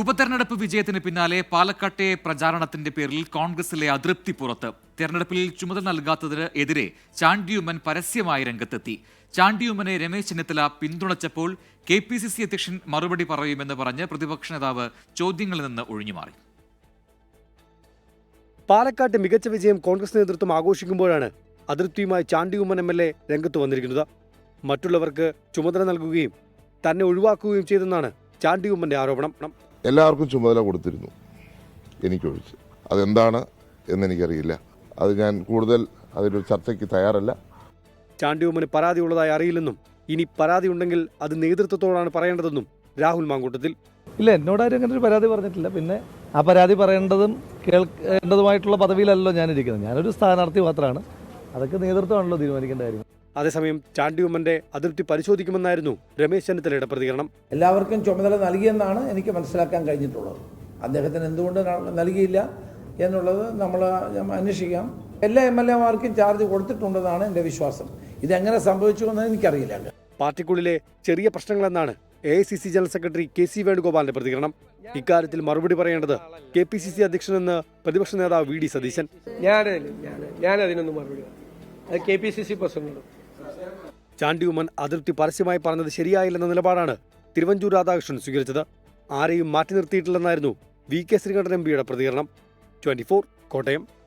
ഉപതെരഞ്ഞെടുപ്പ് വിജയത്തിന് പിന്നാലെ പാലക്കാട്ടെ പ്രചാരണത്തിന്റെ പേരിൽ കോൺഗ്രസിലെ അതൃപ്തി പുറത്ത്. തെരഞ്ഞെടുപ്പിൽ ചുമതല നൽകാത്തതിന് എതിരെ ചാണ്ടിയുമ്മൻ പരസ്യമായി രംഗത്തെത്തി. ചാണ്ടിയുമ്മനെ രമേശ് ചെന്നിത്തല പിന്തുണച്ചപ്പോൾ കെ പി സി സി അധ്യക്ഷൻ മറുപടി പറയുമെന്ന് പറഞ്ഞ് പ്രതിപക്ഷ നേതാവ് ചോദ്യങ്ങളിൽ നിന്ന് ഒഴിഞ്ഞുമാറി. പാലക്കാട്ട് മികച്ച വിജയം കോൺഗ്രസ് നേതൃത്വം ആഘോഷിക്കുമ്പോഴാണ് അതൃപ്തിയുമായി ചാണ്ടിയുമ്മൻ എം എൽ എ രംഗത്ത് വന്നിരിക്കുന്നത്. മറ്റുള്ളവർക്ക് ചുമതല നൽകുകയും തന്നെ ഒഴിവാക്കുകയും ചെയ്തെന്നാണ് ചാണ്ടിയുമ്മന്റെ ആരോപണം. എല്ലാവർക്കും ചുമതല കൊടുത്തിരുന്നു എനിക്കൊഴിച്ച്. അതെന്താണ് എന്നെനിക്കറിയില്ല. അത് ഞാൻ കൂടുതൽ അതിലൊരു ചർച്ചയ്ക്ക് തയ്യാറല്ല. ചാണ്ടിയോമന് പരാതി ഉള്ളതായി അറിയില്ലെന്നും ഇനി പരാതി ഉണ്ടെങ്കിൽ അത് നേതൃത്വത്തോടാണ് പറയേണ്ടതെന്നും രാഹുൽ മാങ്കൂട്ടത്തിൽ. ഇല്ല എന്നോട് ആരും അങ്ങനെ ഒരു പരാതി പറഞ്ഞിട്ടില്ല. പിന്നെ ആ പരാതി പറയേണ്ടതും കേൾക്കേണ്ടതുമായിട്ടുള്ള പദവിയിലല്ലോ ഞാനിരിക്കുന്നത്. ഞാനൊരു സ്ഥാനാർത്ഥി മാത്രമാണ് അതൊക്കെ നേതൃത്വമാണല്ലോ തീരുമാനിക്കേണ്ട കാര്യം. അതേസമയം ചാണ്ടിയുമ്മന്റെ അതൃപ്തി പരിശോധിക്കുമെന്നായിരുന്നു രമേശ് ചെന്നിത്തലയുടെ പ്രതികരണം. എല്ലാവർക്കും ചുമതല നൽകിയെന്നാണ് എനിക്ക് മനസ്സിലാക്കാൻ കഴിഞ്ഞിട്ടുള്ളത്. അദ്ദേഹത്തിന് എന്തുകൊണ്ട് നൽകിയില്ല എന്നുള്ളത് നമ്മൾ അന്വേഷിക്കാം. എല്ലാ എം എൽ എമാർക്കും ചാർജ് കൊടുത്തിട്ടുണ്ടെന്നാണ് എന്റെ വിശ്വാസം. ഇതെങ്ങനെ സംഭവിച്ചു എന്ന് എനിക്കറിയില്ല. പാർട്ടിക്കുള്ളിലെ ചെറിയ പ്രശ്നങ്ങളെന്നാണ് A I C C general secretary K C വേണുഗോപാലിന്റെ പ്രതികരണം. ഇക്കാര്യത്തിൽ മറുപടി പറയേണ്ടത് കെ പി സി സി അധ്യക്ഷനെന്ന് പ്രതിപക്ഷ നേതാവ് വി ഡി സതീശൻ. ഞാൻ ഞാൻ ഞാൻ അതിനൊന്നും മറുപടി പറയും. അത് K P C C president Chandy Oommen അതൃപ്തി പരസ്യമായി പറഞ്ഞത് ശരിയായില്ലെന്ന നിലപാടാണ് തിരുവഞ്ചൂർ രാധാകൃഷ്ണൻ സ്വീകരിച്ചത്. ആരെയും മാറ്റി നിർത്തിയിട്ടില്ലെന്നായിരുന്നു വി കെ ശ്രീകണ്ഠൻ എം പിയുടെ പ്രതികരണം. ട്വന്റി കോട്ടയം.